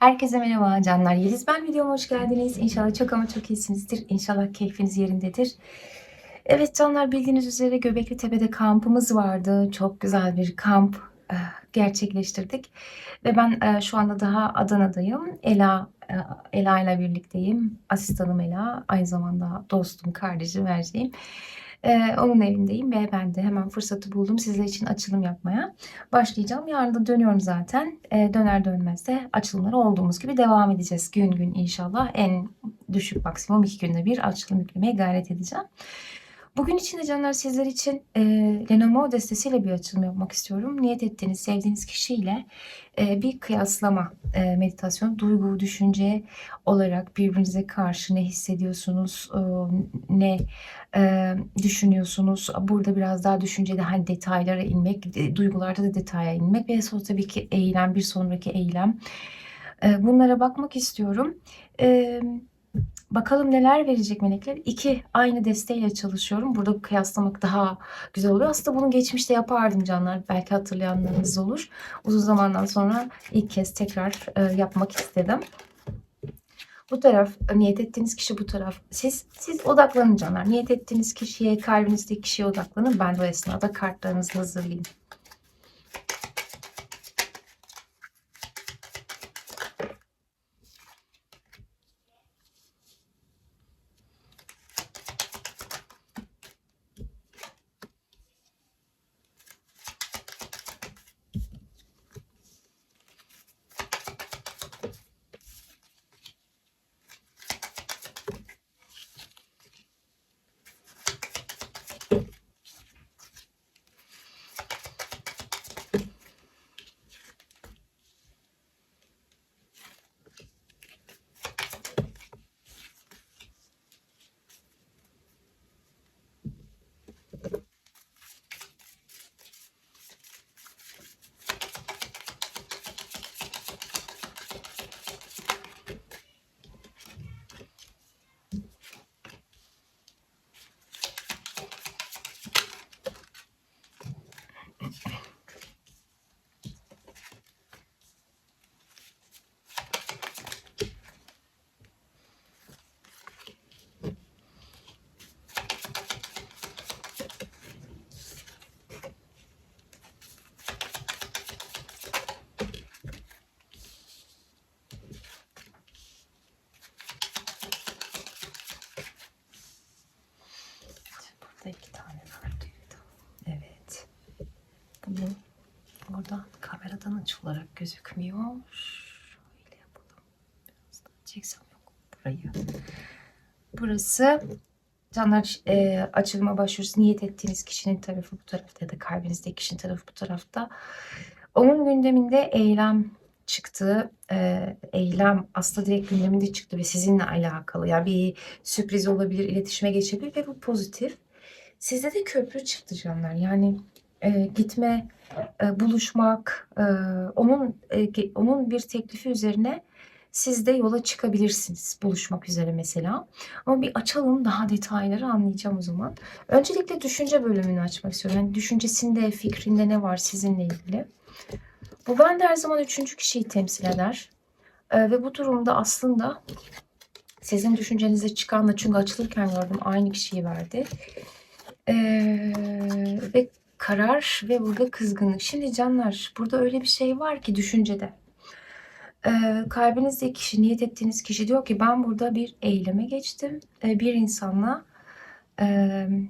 Herkese merhaba canlar. Yeliz ben videoma hoş geldiniz. İnşallah çok ama çok iyisinizdir. İnşallah keyfiniz yerindedir. Evet canlar bildiğiniz üzere Göbekli Tepe'de kampımız vardı. Çok güzel bir kamp eh, gerçekleştirdik. Ve ben eh, şu anda daha Adana'dayım. Ela eh, Ela ile birlikteyim. Asistanım Ela. Aynı zamanda dostum, kardeşim, her şeyim. Eh, onun evindeyim ve ben de hemen fırsatı buldum sizler için açılım yapmaya başlayacağım. Yarın da dönüyorum zaten. E, döner dönmez de açılımlara olduğumuz gibi devam edeceğiz. Gün gün inşallah en düşük maksimum iki günde bir açılım yüklemeye gayret edeceğim. Bugün için de canlar sizler için e, Lenovo destesiyle bir açılım yapmak istiyorum. Niyet ettiğiniz, sevdiğiniz kişiyle e, bir kıyaslama e, meditasyon, duygu, düşünce olarak birbirinize karşı ne hissediyorsunuz, e, ne e, düşünüyorsunuz. Burada biraz daha düşüncede hani detaylara inmek, e, duygularda da detaya inmek ve sonra tabii ki eylem, bir sonraki eylem. E, bunlara bakmak istiyorum. E, bakalım neler verecek melekler. İki aynı desteğiyle çalışıyorum. Burada kıyaslamak daha güzel oluyor. Aslında bunu geçmişte yapardım canlar. Belki hatırlayanlarınız olur. Uzun zamandan sonra ilk kez tekrar e, yapmak istedim. Bu taraf, niyet ettiğiniz kişi bu taraf. Siz siz odaklanın canlar. Niyet ettiğiniz kişiye, kalbinizdeki kişiye odaklanın. Ben de o esnada kartlarınızı hazırlayayım. Burada iki tane var. Evet. Bunu oradan kameradan açı olarak gözükmüyor. Şöyle yapalım. Biraz daha çeksem yok. Burayı. Burası Canlar e, açılıma başlıyoruz. Niyet ettiğiniz kişinin tarafı bu tarafta ya da kalbinizdeki kişinin tarafı bu tarafta. Onun gündeminde eylem çıktı. E, eylem aslında direkt gündeminde çıktı ve sizinle alakalı. Yani bir sürpriz olabilir, iletişime geçebilir ve bu pozitif. Sizde de köprü çıktı canlar. Yani e, gitme, buluşmak, e, onun e, onun bir teklifi üzerine siz de yola çıkabilirsiniz buluşmak üzere mesela. Ama bir açalım daha detayları anlayacağım o zaman. Öncelikle düşünce bölümünü açmak istiyorum. Yani düşüncesinde, fikrinde ne var sizinle ilgili. Bu ben de her zaman üçüncü kişiyi temsil eder. E, ve bu durumda aslında sizin düşüncenize çıkan da çünkü açılırken gördüm aynı kişiyi verdi. Eee, ve karar ve burada kızgınlık. Şimdi canlar burada öyle bir şey var ki düşüncede. Eee, kalbinizdeki kişi, niyet ettiğiniz kişi diyor ki ben burada bir eyleme geçtim. Eee, bir insanla emm,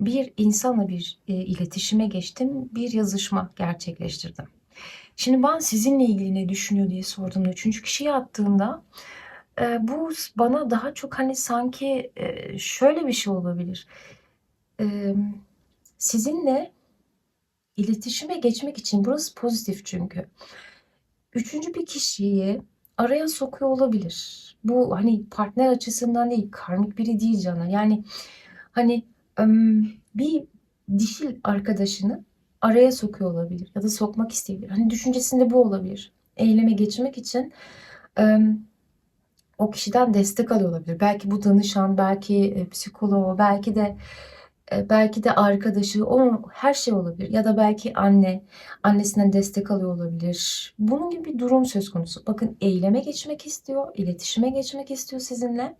bir insanla bir e, iletişime geçtim. Bir yazışma gerçekleştirdim. Şimdi ben sizinle ilgili ne düşünüyor diye sorduğumda üçüncü kişiye attığımda e, bu bana daha çok hani sanki e, şöyle bir şey olabilir. Emm, sizinle iletişime geçmek için burası pozitif çünkü. Üçüncü bir kişiyi araya sokuyor olabilir. Bu hani partner açısından değil, karmik biri değil Canan. Yani hani bir dişil arkadaşını araya sokuyor olabilir ya da sokmak isteyebilir. Hani düşüncesinde bu olabilir. Eyleme geçmek için o kişiden destek alıyor olabilir. Belki bu danışan, belki psikoloğu, belki de belki de arkadaşı, o her şey olabilir ya da belki anne, annesinden destek alıyor olabilir. Bunun gibi bir durum söz konusu. Bakın eyleme geçmek istiyor, iletişime geçmek istiyor sizinle.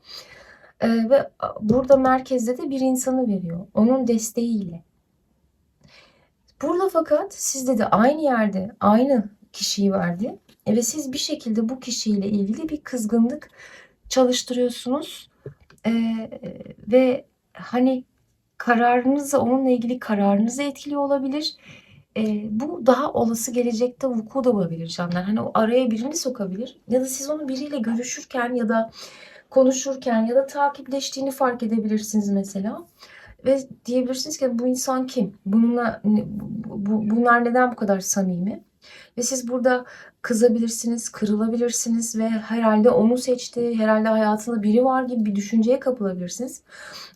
E, ve burada merkezde de bir insanı veriyor. Onun desteğiyle. Burada fakat sizde de aynı yerde aynı kişiyi verdi. E, ve siz bir şekilde bu kişiyle ilgili bir kızgınlık çalıştırıyorsunuz. E, ve hani kararınızı onunla ilgili kararınızı etkiliyor olabilir. E, bu daha olası gelecekte vuku da bulabilir canlar. Hani o araya birini sokabilir. Ya da siz onu biriyle görüşürken ya da konuşurken ya da takipleştiğini fark edebilirsiniz mesela. Ve diyebilirsiniz ki bu insan kim? Bununla bu, bunlar neden bu kadar samimi? Ve siz burada kızabilirsiniz, kırılabilirsiniz ve herhalde onu seçti, herhalde hayatında biri var gibi bir düşünceye kapılabilirsiniz.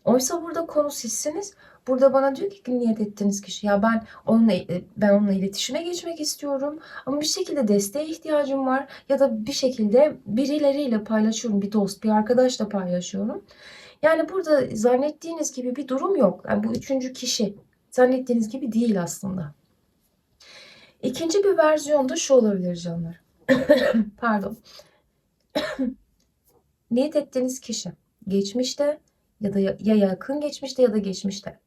Oysa burada konu sizsiniz. Burada bana diyor ki niyet ettiğiniz kişi ya ben onunla ben onunla iletişime geçmek istiyorum ama bir şekilde desteğe ihtiyacım var ya da bir şekilde birileriyle paylaşıyorum bir dost bir arkadaşla paylaşıyorum. Yani burada zannettiğiniz gibi bir durum yok. Yani bu üçüncü kişi zannettiğiniz gibi değil aslında. İkinci bir versiyonda şu olabilir canlar. Pardon. Niyet ettiğiniz kişi geçmişte ya da ya yakın geçmişte ya da geçmişte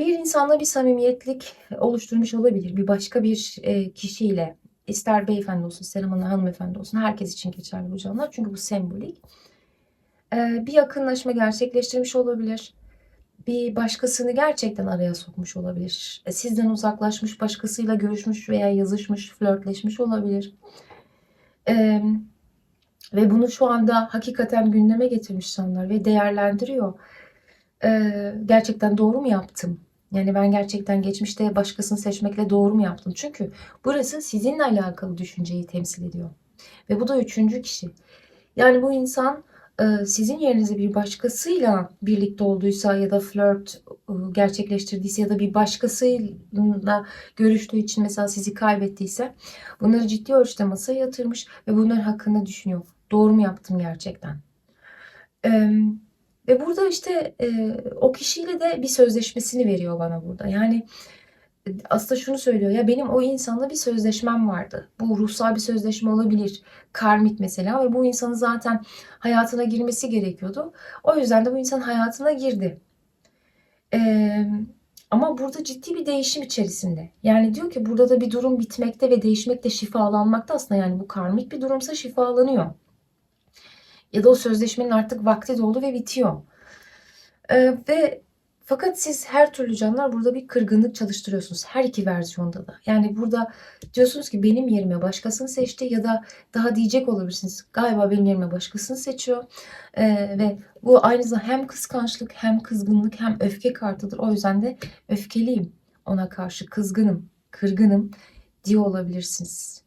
bir insanla bir samimiyetlik oluşturmuş olabilir. Bir başka bir e, kişiyle ister beyefendi olsun, ister hanımefendi olsun herkes için geçerli bu canlar. Çünkü bu sembolik. E, bir yakınlaşma gerçekleştirmiş olabilir. Bir başkasını gerçekten araya sokmuş olabilir. E, sizden uzaklaşmış, başkasıyla görüşmüş veya yazışmış, flörtleşmiş olabilir. E, ve bunu şu anda hakikaten gündeme getirmiş sanlar ve değerlendiriyor. E, gerçekten doğru mu yaptım? Yani ben gerçekten geçmişte başkasını seçmekle doğru mu yaptım? Çünkü burası sizinle alakalı düşünceyi temsil ediyor. Ve bu da üçüncü kişi. Yani bu insan sizin yerinize bir başkasıyla birlikte olduysa ya da flört e, gerçekleştirdiyse ya da bir başkasıyla görüştüğü için mesela sizi kaybettiyse bunları ciddi ölçüde masaya yatırmış ve bunlar hakkında düşünüyor. Doğru mu yaptım gerçekten? Ve burada işte e, o kişiyle de bir sözleşmesini veriyor bana burada. Yani aslında şunu söylüyor ya benim o insanla bir sözleşmem vardı. Bu ruhsal bir sözleşme olabilir. Karmik mesela ve bu insanın zaten hayatına girmesi gerekiyordu. O yüzden de bu insan hayatına girdi. Ee, ama burada ciddi bir değişim içerisinde. Yani diyor ki burada da bir durum bitmekte ve değişmekte şifalanmakta aslında yani bu karmik bir durumsa şifalanıyor. Ya da o sözleşmenin artık vakti doldu ve bitiyor. Ee, ve fakat siz her türlü canlar burada bir kırgınlık çalıştırıyorsunuz. Her iki versiyonda da. Yani burada diyorsunuz ki benim yerime başkasını seçti ya da daha diyecek olabilirsiniz. Galiba benim yerime başkasını seçiyor. Ee, ve bu aynı zamanda hem kıskançlık hem kızgınlık hem öfke kartıdır. O yüzden de öfkeliyim ona karşı. Kızgınım, kırgınım diye olabilirsiniz.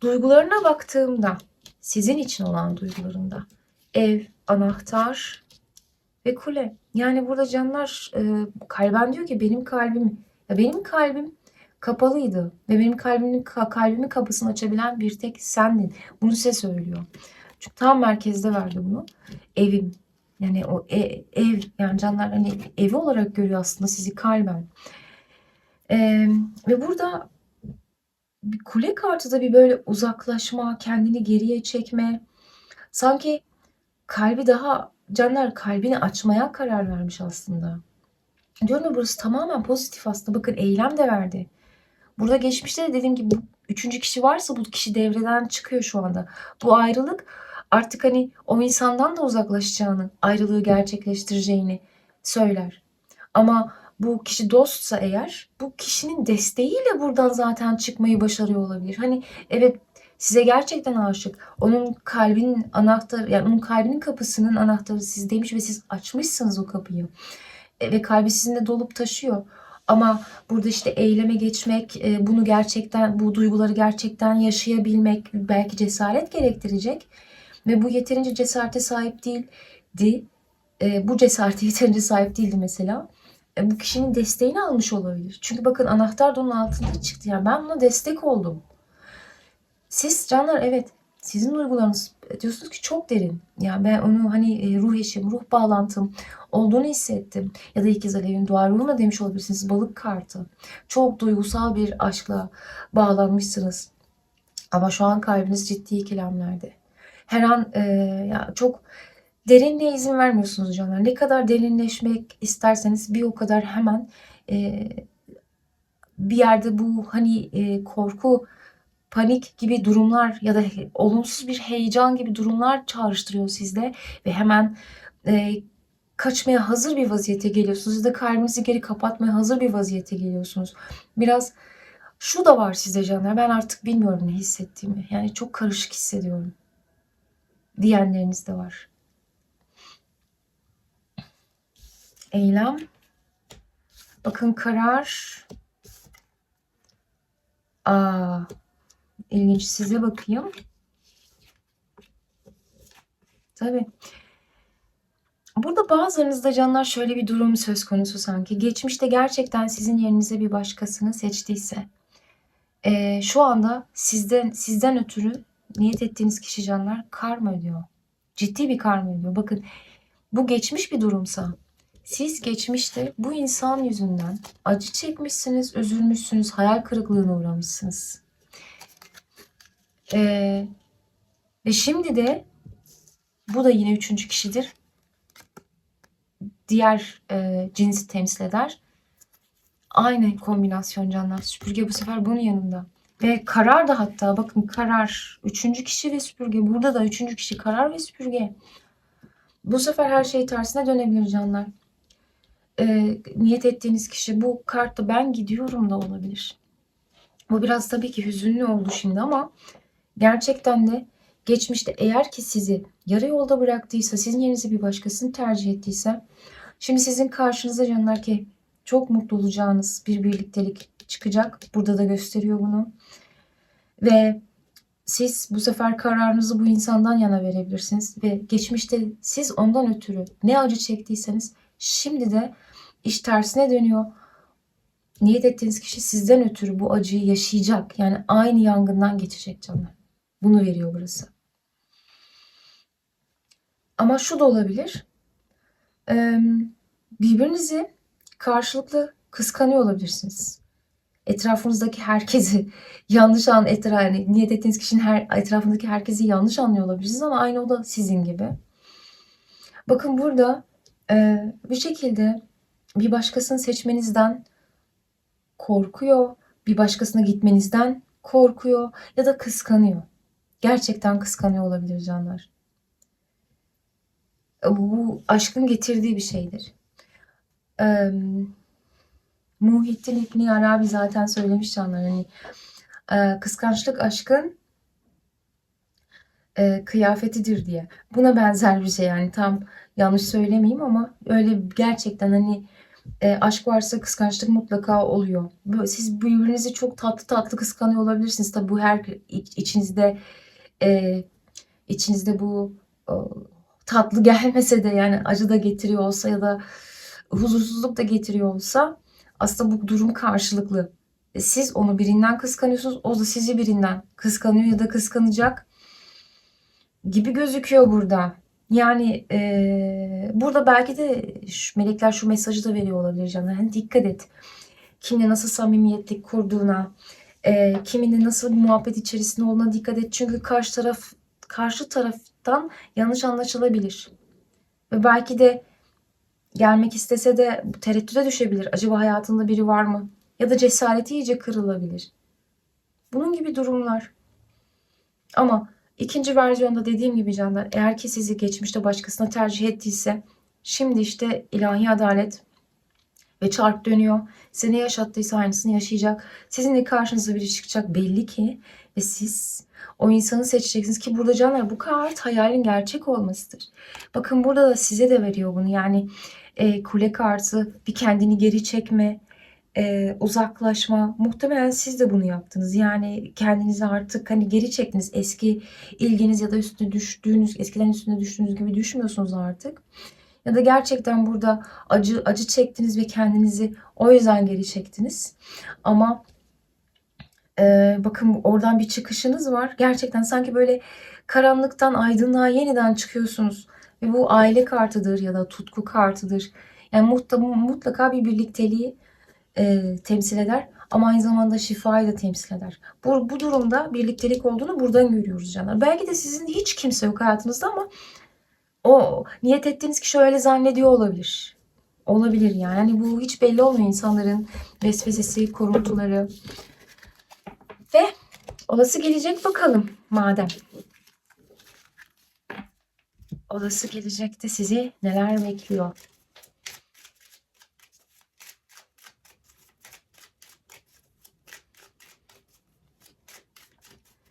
Duygularına baktığımda sizin için olan duygularında ev, anahtar ve kule. Yani burada canlar e, kalben diyor ki benim kalbim ya benim kalbim kapalıydı ve benim kalbimin kalbimin kapısını açabilen bir tek sendin. Bunu size söylüyor. Çünkü tam merkezde verdi bunu. Evim. Yani o e, ev yani canlar hani evi olarak görüyor aslında sizi kalben. Ee, ve burada bir kule kartı da bir böyle uzaklaşma, kendini geriye çekme. Sanki kalbi daha canlar kalbini açmaya karar vermiş aslında. Diyorum ya burası tamamen pozitif aslında. Bakın eylem de verdi. Burada geçmişte de dediğim gibi üçüncü kişi varsa bu kişi devreden çıkıyor şu anda. Bu ayrılık artık hani o insandan da uzaklaşacağını, ayrılığı gerçekleştireceğini söyler. Ama bu kişi dostsa eğer bu kişinin desteğiyle buradan zaten çıkmayı başarıyor olabilir. Hani evet size gerçekten aşık. Onun kalbinin anahtarı yani onun kalbinin kapısının anahtarı sizdeymiş ve siz açmışsınız o kapıyı. E, ve kalbi sizinle dolup taşıyor. Ama burada işte eyleme geçmek, e, bunu gerçekten, bu duyguları gerçekten yaşayabilmek belki cesaret gerektirecek. Ve bu yeterince cesarete sahip değildi. E, bu cesarete yeterince sahip değildi mesela. E, bu kişinin desteğini almış olabilir. Çünkü bakın anahtar da onun altında çıktı. Yani ben buna destek oldum. Siz canlar evet Sizin duygularınız diyorsunuz ki çok derin. Yani ben onu hani e, ruh eşim, ruh bağlantım olduğunu hissettim. Ya da ikiz alevin dua ruhuna demiş olabilirsiniz. Balık kartı. Çok duygusal bir aşkla bağlanmışsınız. Ama şu an kalbiniz ciddi ikilemlerde. Her an e, ya çok derinliğe izin vermiyorsunuz canlar. Ne kadar derinleşmek isterseniz bir o kadar hemen e, bir yerde bu hani e, korku, panik gibi durumlar ya da olumsuz bir heyecan gibi durumlar çağrıştırıyor sizde ve hemen e, kaçmaya hazır bir vaziyete geliyorsunuz ya da kalbinizi geri kapatmaya hazır bir vaziyete geliyorsunuz. Biraz şu da var sizde canlar. Ben artık bilmiyorum ne hissettiğimi. Yani çok karışık hissediyorum. Diyenleriniz de var. Eylem. Bakın karar. Aa, ilginç. Size bakayım. Tabii. Burada bazılarınızda canlar şöyle bir durum söz konusu sanki. Geçmişte gerçekten sizin yerinize bir başkasını seçtiyse, eee, şu anda sizden sizden ötürü niyet ettiğiniz kişi canlar karma ödüyor. Ciddi bir karma ödüyor. Bakın bu geçmiş bir durumsa siz geçmişte bu insan yüzünden acı çekmişsiniz, üzülmüşsünüz, hayal kırıklığına uğramışsınız. Eee, ve şimdi de bu da yine üçüncü kişidir. Diğer eee, cinsi temsil eder. Aynı kombinasyon canlar. Süpürge bu sefer bunun yanında. Ve karar da hatta bakın karar. Üçüncü kişi ve süpürge. Burada da üçüncü kişi karar ve süpürge. Bu sefer her şey tersine dönebilir canlar. Eee, niyet ettiğiniz kişi bu kartta ben gidiyorum da olabilir. Bu biraz tabii ki hüzünlü oldu şimdi ama gerçekten de geçmişte eğer ki sizi yarı yolda bıraktıysa, sizin yerinize bir başkasını tercih ettiyse, şimdi sizin karşınıza canlar ki çok mutlu olacağınız bir birliktelik çıkacak. Burada da gösteriyor bunu. Ve siz bu sefer kararınızı bu insandan yana verebilirsiniz. Ve geçmişte siz ondan ötürü ne acı çektiyseniz şimdi de iş tersine dönüyor. Niyet ettiğiniz kişi sizden ötürü bu acıyı yaşayacak. Yani aynı yangından geçecek canlar. Bunu veriyor burası. Ama şu da olabilir. Birbirinizi karşılıklı kıskanıyor olabilirsiniz. Etrafınızdaki herkesi yanlış an etra yani niyet ettiğiniz kişinin her etrafındaki herkesi yanlış anlıyor olabilirsiniz ama aynı o da sizin gibi. Bakın burada eee, bir şekilde bir başkasını seçmenizden korkuyor, bir başkasına gitmenizden korkuyor ya da kıskanıyor. Gerçekten kıskanıyor olabilir canlar. Bu aşkın getirdiği bir şeydir. Eee, Muhittin İbni Arabi zaten söylemiş canlar hani eee, kıskançlık aşkın eee, kıyafetidir diye. Buna benzer bir şey yani tam yanlış söylemeyeyim ama öyle gerçekten hani eee, aşk varsa kıskançlık mutlaka oluyor. Siz birbirinizi çok tatlı tatlı kıskanıyor olabilirsiniz. Tabii bu her iç- içinizde eee, içinizde bu e, tatlı gelmese de yani acı da getiriyor olsa ya da huzursuzluk da getiriyor olsa aslında bu durum karşılıklı. E, Siz onu birinden kıskanıyorsunuz, o da sizi birinden kıskanıyor ya da kıskanacak gibi gözüküyor burada. Yani e, burada belki de şu, melekler şu mesajı da veriyor olabilir canlar. Hani dikkat et. Kiminle nasıl samimiyetlik kurduğuna, e, kiminle nasıl bir muhabbet içerisinde olduğuna dikkat et. Çünkü karşı taraf karşı taraftan yanlış anlaşılabilir. Ve belki de gelmek istese de tereddüte düşebilir. Acaba hayatında biri var mı? Ya da cesareti iyice kırılabilir. Bunun gibi durumlar. Ama ikinci versiyonda dediğim gibi canlar eğer ki sizi geçmişte başkasına tercih ettiyse şimdi işte ilahi adalet ve çark dönüyor. Size ne yaşattıysa aynısını yaşayacak. Sizin de karşınıza biri çıkacak belli ki ve siz o insanı seçeceksiniz ki burada canlar bu kart hayalin gerçek olmasıdır. Bakın burada da size de veriyor bunu. Yani e, kule kartı bir kendini geri çekme, e, uzaklaşma. Muhtemelen siz de bunu yaptınız. Yani kendinizi artık hani geri çektiniz. Eski ilginiz ya da üstüne düştüğünüz, eskiden üstüne düştüğünüz gibi düşmüyorsunuz artık. Ya da gerçekten burada acı acı çektiniz ve kendinizi o yüzden geri çektiniz. Ama Ee, bakın oradan bir çıkışınız var. Gerçekten sanki böyle karanlıktan aydınlığa yeniden çıkıyorsunuz. Ve bu aile kartıdır ya da tutku kartıdır. Yani mutlaka bir birlikteliği e, temsil eder. Ama aynı zamanda şifayı da temsil eder. Bu, bu durumda birliktelik olduğunu buradan görüyoruz canlar. Belki de sizin hiç kimse yok hayatınızda ama o niyet ettiğiniz kişi öyle zannediyor olabilir. Olabilir yani. Hani bu hiç belli olmuyor insanların vesvesesi, kuruntuları. Ve olası gelecek bakalım madem. Olası gelecekte sizi neler bekliyor?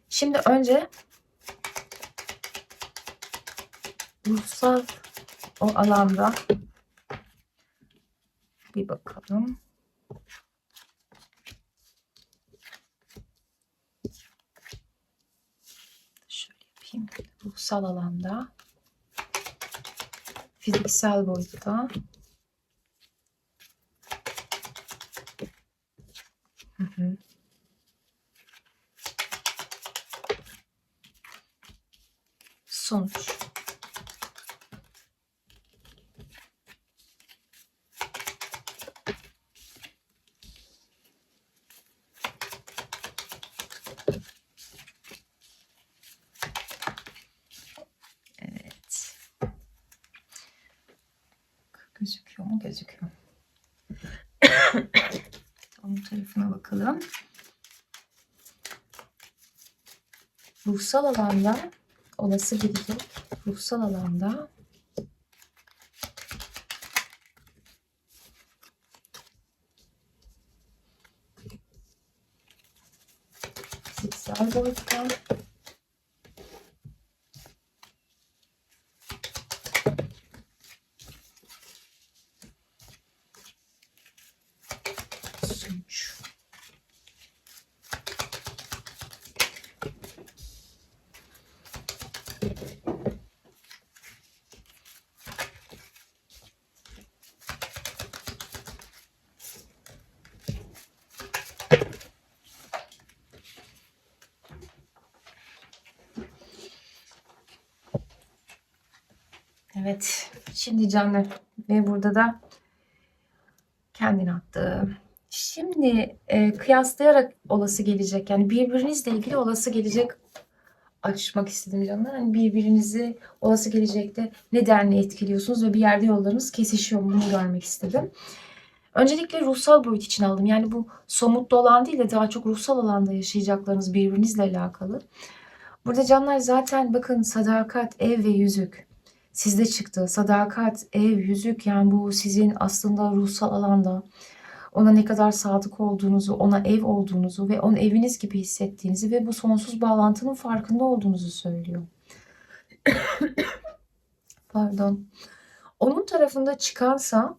Şimdi önce ruhsal o alanda bir bakalım. Şöyle yapayım. Ruhsal alanda, fiziksel boyutta. Gözüküyor mu? Gözüküyor. Onun tarafına bakalım. Ruhsal alanda olası gelecek. Ruhsal alanda fiziksel boyutta Evet. Şimdi canlar ve burada da kendini attı. Şimdi e, kıyaslayarak olası gelecek yani birbirinizle ilgili olası gelecek açmak istedim canlar. Hani birbirinizi olası gelecekte ne denli etkiliyorsunuz ve bir yerde yollarınız kesişiyor mu bunu görmek istedim. Öncelikle ruhsal boyut için aldım. Yani bu somut olan değil de daha çok ruhsal alanda yaşayacaklarınız birbirinizle alakalı. Burada canlar zaten bakın sadakat, ev ve yüzük sizde çıktı. Sadakat, ev, yüzük yani bu sizin aslında ruhsal alanda ona ne kadar sadık olduğunuzu, ona ev olduğunuzu ve onun eviniz gibi hissettiğinizi ve bu sonsuz bağlantının farkında olduğunuzu söylüyor. Pardon. Onun tarafında çıkansa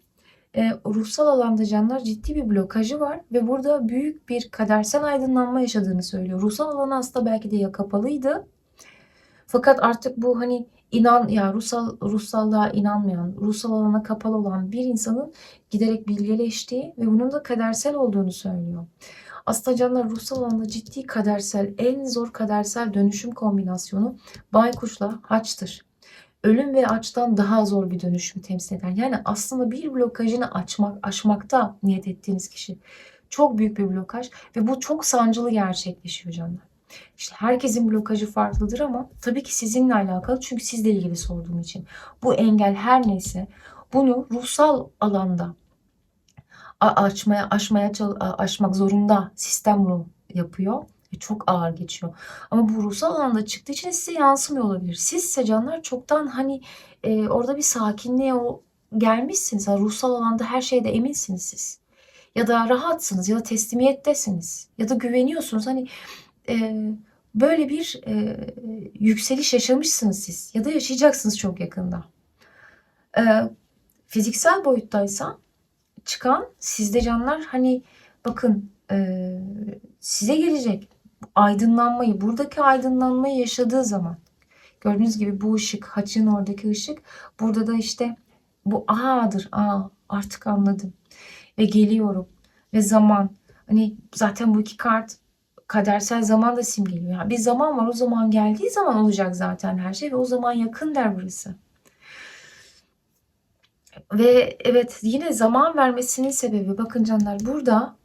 e, ruhsal alanda canlar ciddi bir blokajı var ve burada büyük bir kadersel aydınlanma yaşadığını söylüyor. Ruhsal alan aslında belki de ya kapalıydı. Fakat artık bu hani inan ya ruhsal ruhsallığa inanmayan, ruhsal alana kapalı olan bir insanın giderek bilgeleştiği ve bunun da kadersel olduğunu söylüyor. Aslında canlar ruhsal alanda ciddi kadersel, en zor kadersel dönüşüm kombinasyonu baykuşla haçtır. Ölüm ve açtan daha zor bir dönüşümü temsil eder. Yani aslında bir blokajını açmak, aşmakta niyet ettiğiniz kişi çok büyük bir blokaj ve bu çok sancılı gerçekleşiyor canlar. İşte herkesin blokajı farklıdır ama tabii ki sizinle alakalı çünkü sizle ilgili sorduğum için. Bu engel her neyse bunu ruhsal alanda açmaya aşmaya aşmak zorunda sistem bunu yapıyor. Ve çok ağır geçiyor. Ama bu ruhsal alanda çıktığı için size yansımıyor olabilir. Siz ise canlar çoktan hani e, orada bir sakinliğe o, gelmişsiniz. Yani ruhsal alanda her şeyde eminsiniz siz. Ya da rahatsınız ya da teslimiyettesiniz. Ya da güveniyorsunuz. Hani böyle bir e, yükseliş yaşamışsınız siz. Ya da yaşayacaksınız çok yakında. E, fiziksel boyuttaysa çıkan sizde canlar hani bakın e, size gelecek aydınlanmayı, buradaki aydınlanmayı yaşadığı zaman gördüğünüz gibi bu ışık, haçın oradaki ışık burada da işte bu A'dır. A artık anladım. Ve geliyorum. Ve zaman. Hani zaten bu iki kart kadersel zaman da simgeliyor. Yani bir zaman var o zaman geldiği zaman olacak zaten her şey ve o zaman yakın der burası. Ve evet yine zaman vermesinin sebebi bakın canlar burada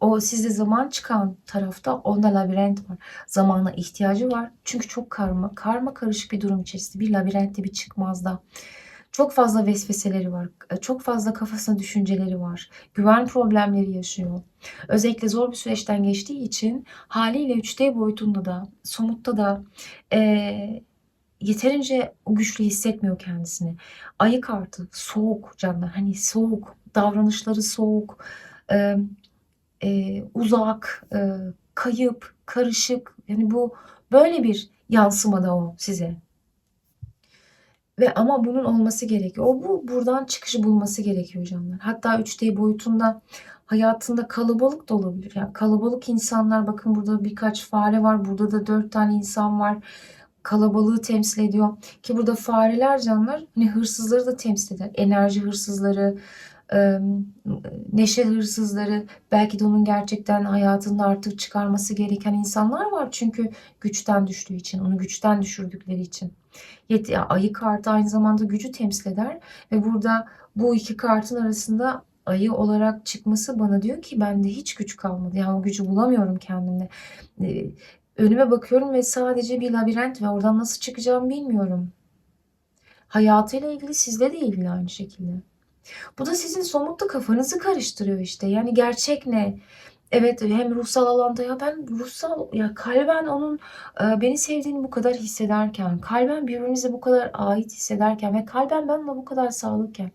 o sizde zaman çıkan tarafta onda labirent var. Zamana ihtiyacı var. Çünkü çok karma, karma karışık bir durum içerisinde. Bir labirentte bir çıkmazda. Çok fazla vesveseleri var. Çok fazla kafasına düşünceleri var. Güven problemleri yaşıyor. Özellikle zor bir süreçten geçtiği için haliyle 3D boyutunda da somutta da e, yeterince güçlü hissetmiyor kendisini. Ayı kartı soğuk canlar. Hani soğuk. Davranışları soğuk. E, e, uzak, e, kayıp, karışık. Yani bu böyle bir yansımada o size. Ve ama bunun olması gerekiyor. O bu buradan çıkışı bulması gerekiyor canlar. Hatta 3D boyutunda hayatında kalabalık da olabilir. Yani kalabalık insanlar bakın burada birkaç fare var. Burada da dört tane insan var. Kalabalığı temsil ediyor. Ki burada fareler canlar hani hırsızları da temsil eder. Enerji hırsızları, neşe hırsızları, belki de onun gerçekten hayatında artık çıkarması gereken insanlar var. Çünkü güçten düştüğü için, onu güçten düşürdükleri için. Ayı kartı aynı zamanda gücü temsil eder ve burada bu iki kartın arasında ayı olarak çıkması bana diyor ki bende hiç güç kalmadı. Yani o gücü bulamıyorum kendimde. Önüme bakıyorum ve sadece bir labirent ve oradan nasıl çıkacağımı bilmiyorum. Hayatıyla ilgili sizle de ilgili aynı şekilde. Bu da sizin somutta kafanızı karıştırıyor işte. Yani gerçek ne? Evet hem ruhsal alanda ya ben ruhsal ya kalben onun e, beni sevdiğini bu kadar hissederken, kalben birbirimize bu kadar ait hissederken ve kalben benimle bu kadar sağlıkken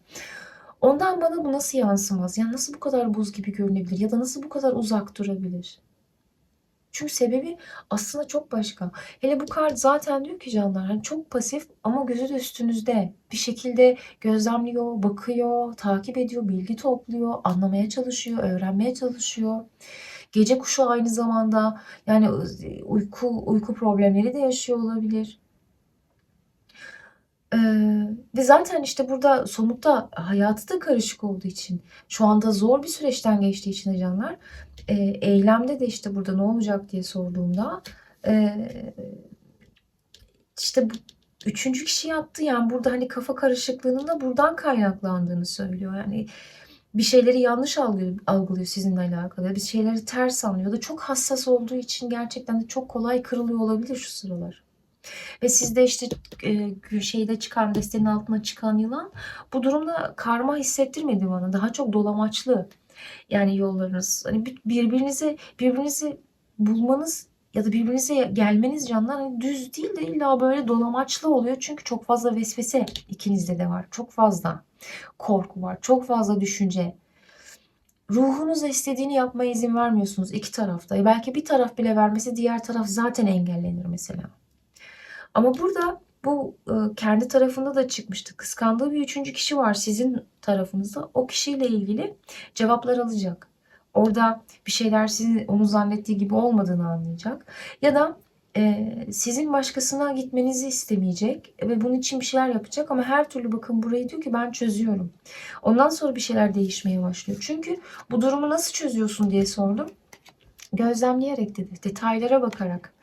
ondan bana bu nasıl yansımaz? Yani nasıl bu kadar buz gibi görünebilir ya da nasıl bu kadar uzak durabilir? Çünkü sebebi aslında çok başka. Hele bu kart zaten diyor ki canlar hani çok pasif ama gözü de üstünüzde. Bir şekilde gözlemliyor, bakıyor, takip ediyor, bilgi topluyor, anlamaya çalışıyor, öğrenmeye çalışıyor. Gece kuşu aynı zamanda yani uyku uyku problemleri de yaşıyor olabilir. Ee, ve zaten işte burada somutta hayatı da karışık olduğu için, şu anda zor bir süreçten geçtiği için canlar, e, eylemde de işte burada ne olacak diye sorduğumda e, işte bu üçüncü kişi yaptı yani burada hani kafa karışıklığının da buradan kaynaklandığını söylüyor. Yani bir şeyleri yanlış algılıyor, algılıyor sizinle alakalı. Bir şeyleri ters anlıyor da çok hassas olduğu için gerçekten de çok kolay kırılıyor olabilir şu sıralar. Ve sizde işte e, şeyde çıkan destenin altına çıkan yılan bu durumda karma hissettirmedi bana. Daha çok dolamaçlı. Yani yollarınız hani birbirinize birbirinizi bulmanız ya da birbirinize gelmeniz canlar hani düz değil de illa böyle dolamaçlı oluyor. Çünkü çok fazla vesvese ikinizde de var. Çok fazla korku var. Çok fazla düşünce. Ruhunuz istediğini yapmaya izin vermiyorsunuz iki tarafta. E belki bir taraf bile vermesi diğer taraf zaten engellenir mesela. Ama burada bu e, kendi tarafında da çıkmıştı. Kıskandığı bir üçüncü kişi var sizin tarafınızda. O kişiyle ilgili cevaplar alacak. Orada bir şeyler sizin onu zannettiği gibi olmadığını anlayacak. Ya da e, sizin başkasına gitmenizi istemeyecek ve bunun için bir şeyler yapacak ama her türlü bakın burayı diyor ki ben çözüyorum. Ondan sonra bir şeyler değişmeye başlıyor. Çünkü bu durumu nasıl çözüyorsun diye sordum. Gözlemleyerek dedi. Detaylara bakarak.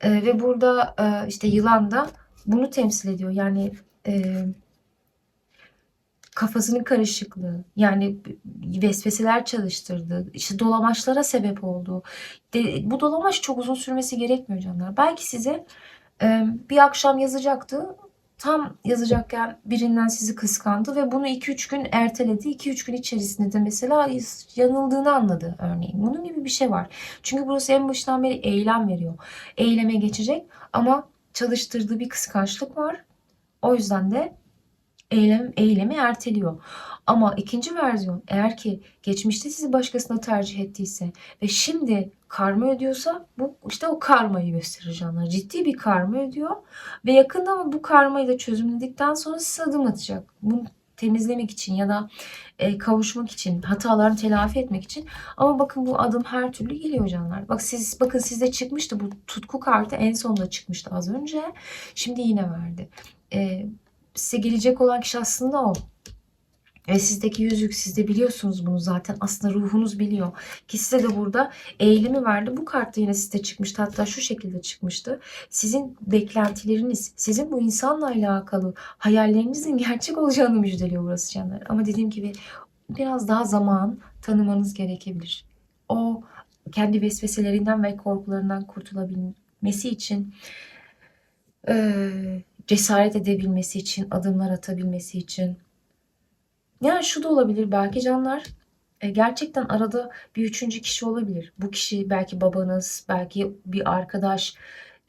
E, ve burada e, işte yılan da bunu temsil ediyor. Yani e, kafasının karışıklığı, yani vesveseler çalıştırdı, işte dolamaçlara sebep oldu. De, bu dolamaç çok uzun sürmesi gerekmiyor canlar. Belki size e, bir akşam yazacaktı. Tam yazacakken birinden sizi kıskandı ve bunu 2-3 gün erteledi. 2-3 gün içerisinde de mesela yanıldığını anladı örneğin. Bunun gibi bir şey var. Çünkü burası en başından beri eylem veriyor. Eyleme geçecek ama çalıştırdığı bir kıskançlık var. O yüzden de eylem, eylemi erteliyor. Ama ikinci versiyon eğer ki geçmişte sizi başkasına tercih ettiyse ve şimdi karma ödüyorsa bu işte o karmayı gösterir canlar. Ciddi bir karma ödüyor ve yakında ama bu karmayı da çözümledikten sonra size adım atacak. Bunu temizlemek için ya da e, kavuşmak için, hatalarını telafi etmek için. Ama bakın bu adım her türlü geliyor canlar. Bak siz bakın sizde çıkmıştı bu tutku kartı en sonunda çıkmıştı az önce. Şimdi yine verdi. E, size gelecek olan kişi aslında o. Ve sizdeki yüzük siz de biliyorsunuz bunu zaten aslında ruhunuz biliyor. Ki size de burada eğilimi verdi. Bu kart da yine size çıkmıştı. Hatta şu şekilde çıkmıştı. Sizin beklentileriniz, sizin bu insanla alakalı hayallerinizin gerçek olacağını müjdeliyor burası canlar. Ama dediğim gibi biraz daha zaman tanımanız gerekebilir. O kendi vesveselerinden ve korkularından kurtulabilmesi için eee, cesaret edebilmesi için, adımlar atabilmesi için. Yani şu da olabilir belki canlar. e, gerçekten arada bir üçüncü kişi olabilir. Bu kişi belki babanız, belki bir arkadaş.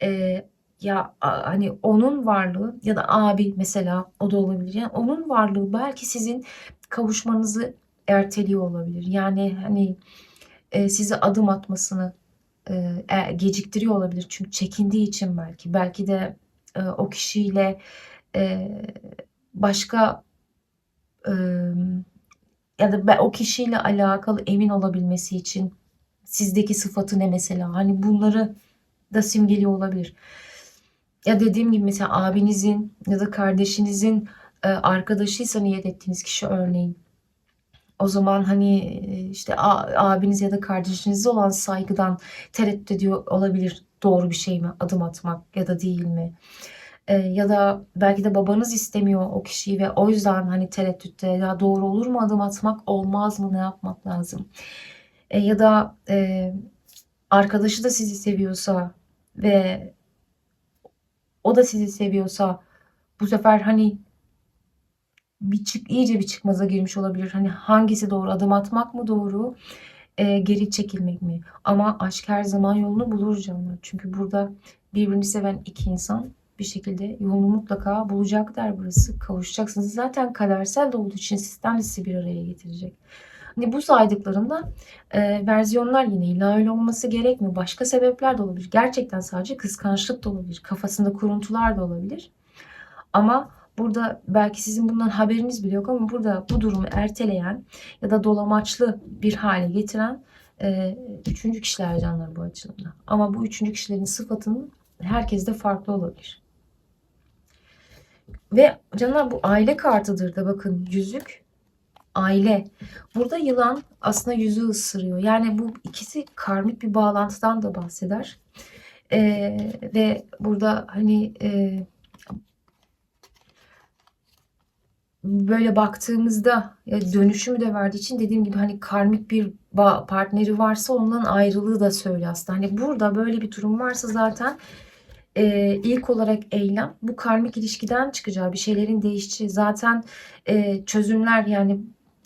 e, ya hani onun varlığı ya da abi mesela o da olabilir. Yani onun varlığı belki sizin kavuşmanızı erteliyor olabilir. Yani hani e, size adım atmasını e, e, geciktiriyor olabilir. Çünkü çekindiği için belki. Belki de e, o kişiyle e, başka ya da o kişiyle alakalı emin olabilmesi için sizdeki sıfatı ne mesela? Hani bunları da simgeliyor olabilir. Ya dediğim gibi mesela abinizin ya da kardeşinizin arkadaşıysa niyet ettiğiniz kişi örneğin. O zaman hani işte abiniz ya da kardeşinize olan saygıdan tereddüt ediyor olabilir. Doğru bir şey mi? Adım atmak ya da değil mi? E, ya da belki de babanız istemiyor o kişiyi ve o yüzden hani tereddütte ya doğru olur mu adım atmak olmaz mı ne yapmak lazım? E, ya da e, arkadaşı da sizi seviyorsa ve o da sizi seviyorsa bu sefer hani bir çık iyice bir çıkmaza girmiş olabilir. Hani hangisi doğru? Adım atmak mı doğru? geri çekilmek mi? Ama aşk her zaman yolunu bulur canlar. Çünkü burada birbirini seven iki insan bir şekilde yolunu mutlaka bulacaklar burası. Kavuşacaksınız. Zaten kadersel de olduğu için sistem de sizi bir araya getirecek. Hani bu saydıklarımda e, versiyonlar yine illa öyle olması gerekmiyor. Başka sebepler de olabilir. Gerçekten sadece kıskançlık da olabilir. Kafasında kuruntular da olabilir. Ama burada belki sizin bundan haberiniz bile yok ama burada bu durumu erteleyen ya da dolamaçlı bir hale getiren e, üçüncü kişiler canlar bu açılımda. Ama bu üçüncü kişilerin sıfatının herkes de farklı olabilir. Ve canlar bu aile kartıdır da bakın yüzük aile. Burada yılan aslında yüzü ısırıyor. Yani bu ikisi karmik bir bağlantıdan da bahseder. E, ve burada hani e, böyle baktığımızda ya dönüşümü de verdiği için dediğim gibi hani karmik bir partneri varsa ondan ayrılığı da söylüyor aslında. Hani burada böyle bir durum varsa zaten e, ilk olarak eylem bu karmik ilişkiden çıkacağı bir şeylerin değişeceği zaten e, çözümler yani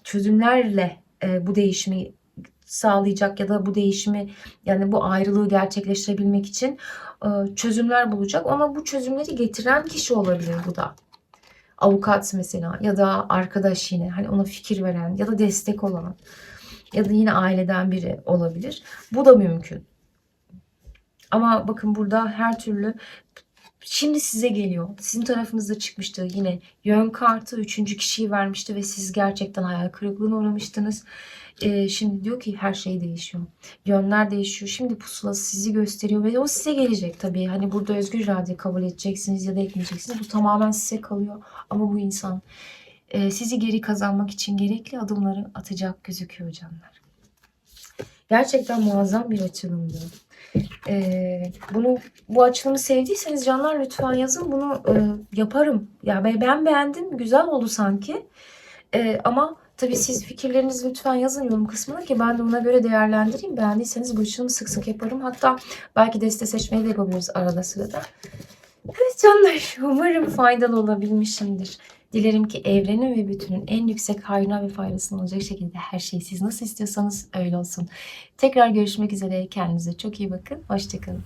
çözümlerle e, bu değişimi sağlayacak ya da bu değişimi yani bu ayrılığı gerçekleştirebilmek için e, çözümler bulacak. Ona bu çözümleri getiren kişi olabilir bu da avukat mesela ya da arkadaş yine hani ona fikir veren ya da destek olan ya da yine aileden biri olabilir. Bu da mümkün. Ama bakın burada her türlü şimdi size geliyor. Sizin tarafınızda çıkmıştı yine yön kartı üçüncü kişiyi vermişti ve siz gerçekten hayal kırıklığına uğramıştınız. Ee, şimdi diyor ki her şey değişiyor. Yönler değişiyor. Şimdi pusulası sizi gösteriyor ve o size gelecek tabii. Hani burada özgür irade kabul edeceksiniz ya da etmeyeceksiniz. Bu tamamen size kalıyor. Ama bu insan e, sizi geri kazanmak için gerekli adımları atacak gözüküyor canlar. Gerçekten muazzam bir açılımdı. Ee, bunu bu açılımı sevdiyseniz canlar lütfen yazın. Bunu e, yaparım. Ya ben, ben beğendim. Güzel oldu sanki. Ee, ama tabii siz fikirlerinizi lütfen yazın yorum kısmına ki ben de ona göre değerlendireyim. Beğendiyseniz bu açılımı sık sık yaparım. Hatta belki deste seçmeyi de yapabiliriz arada sırada. Evet canlar umarım faydalı olabilmişimdir. Dilerim ki evrenin ve bütünün en yüksek hayrına ve faydasına olacak şekilde her şey siz nasıl istiyorsanız öyle olsun. Tekrar görüşmek üzere. Kendinize çok iyi bakın. Hoşçakalın.